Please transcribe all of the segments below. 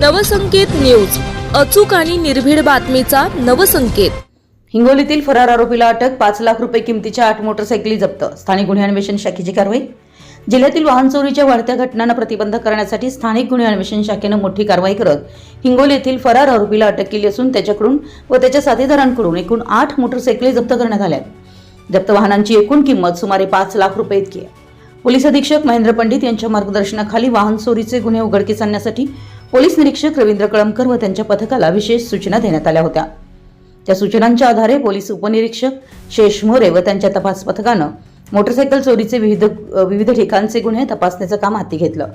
Navsanket news. अचूक आणि निर्भीड बातमीचा नवसंकेत. हिंगोलीतील फरार आरोपीला अटक पाच लाख रुपये किमतीच्या आठ मोटरसायकली जप्त. स्थानिक गुन्हे अन्वेषण शाखेची कारवाई. जिल्ह्यातील वाहन चोरीच्या वाढत्या घटनांना प्रतिबंध करण्यासाठी स्थानिक गुन्हे अन्वेषण शाखेनं मोठी कारवाई करत हिंगोली येथील फरार आरोपीला अटक केली असून त्याच्याकडून व त्याच्या साथीदारांकडून एकूण आठ मोटरसायकली जप्त करण्यात आल्या आहेत. जप्त वाहनांची एकूण किंमत सुमारे पाच लाख रुपये इतकी आहे. पोलीस अधीक्षक महेंद्र पंडित यांच्या मार्गदर्शनाखाली वाहन चोरीचे गुन्हे उघडकीस आणण्यासाठी पोलीस निरीक्षक रवींद्र कळमकर व त्यांच्या पथकाला विशेष सूचना देण्यात आल्या होत्या. त्या सूचनांच्या आधारे पोलीस उपनिरीक्षक शेष मोरे व त्यांच्या तपास पथकानं मोटरसायकल चोरीचे विविध विविध ठिकाणचे गुन्हे तपासण्याचं काम हाती घेतलं.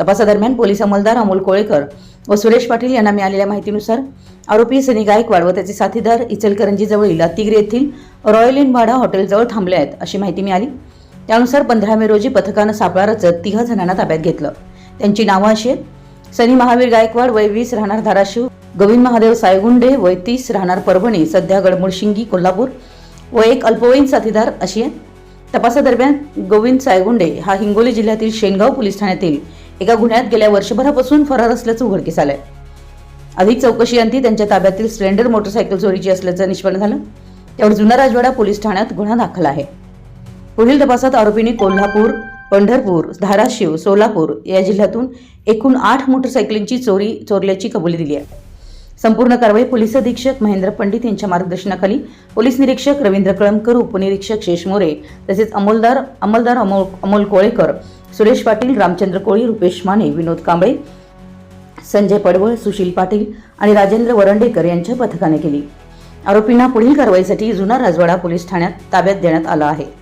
तपासादरम्यान पोलीस अंमलदार अमोल कोळेकर व सुरेश पाटील यांना मिळालेल्या माहितीनुसार आरोपी सनी गायकवाड व त्याचे साथीदार इचलकरंजीजवळील अतिग्रे येथील रॉयल इन वाडा हॉटेलजवळ थांबले आहेत अशी माहिती मिळाली. त्यानुसार पंधरा मे रोजी पथकानं सापळा रचत तिघा जणांना ताब्यात घेतलं. त्यांची नावं अशी आहेत. सनी महावीर गायकवाड वय वीस राहणार धाराशिव. गोविंद महादेव सायगुंडे वय तीस राहणार परभणी. सध्या गडमुळशिंगी कोल्हापूर. व एक अल्पवयीन साथीदार अशी आहे. तपासादरम्यान गोविंद सायगुंडे हा हिंगोली जिल्ह्यातील शेनगाव पोलीस ठाण्यातील एका गुन्ह्यात गेल्या वर्षभरापासून फरार असल्याचं उघडकीस आलंय. अधिक चौकशी अंती त्यांच्या ताब्यातील स्प्लेंडर मोटरसायकल चोरीची असल्याचं निष्पन्न झालं. त्यावर जुना राजवाडा पोलीस ठाण्यात गुन्हा दाखल आहे. पुढील तपासात आरोपींनी कोल्हापूर पंढरपूर धाराशिव सोलापूर या जिल्ह्यातून एकूण आठ मोटरसायकलींची चोरी चोरल्याची कबुली दिली आहे. संपूर्ण कारवाई पोलीस अधीक्षक महेंद्र पंडित यांच्या मार्गदर्शनाखाली पोलीस निरीक्षक रवींद्र कळमकर उपनिरीक्षक शेष मोरे तसेच अंमलदार अंमलदार अमोल अमोल कोळेकर सुरेश पाटील रामचंद्र कोळी रुपेश माने विनोद कांबळे संजय पडवळ सुशील पाटील आणि राजेंद्र वरंडेकर यांच्या पथकाने केली. आरोपींना पुढील कारवाईसाठी जुना राजवाडा पोलीस ठाण्यात ताब्यात देण्यात आलं आहे.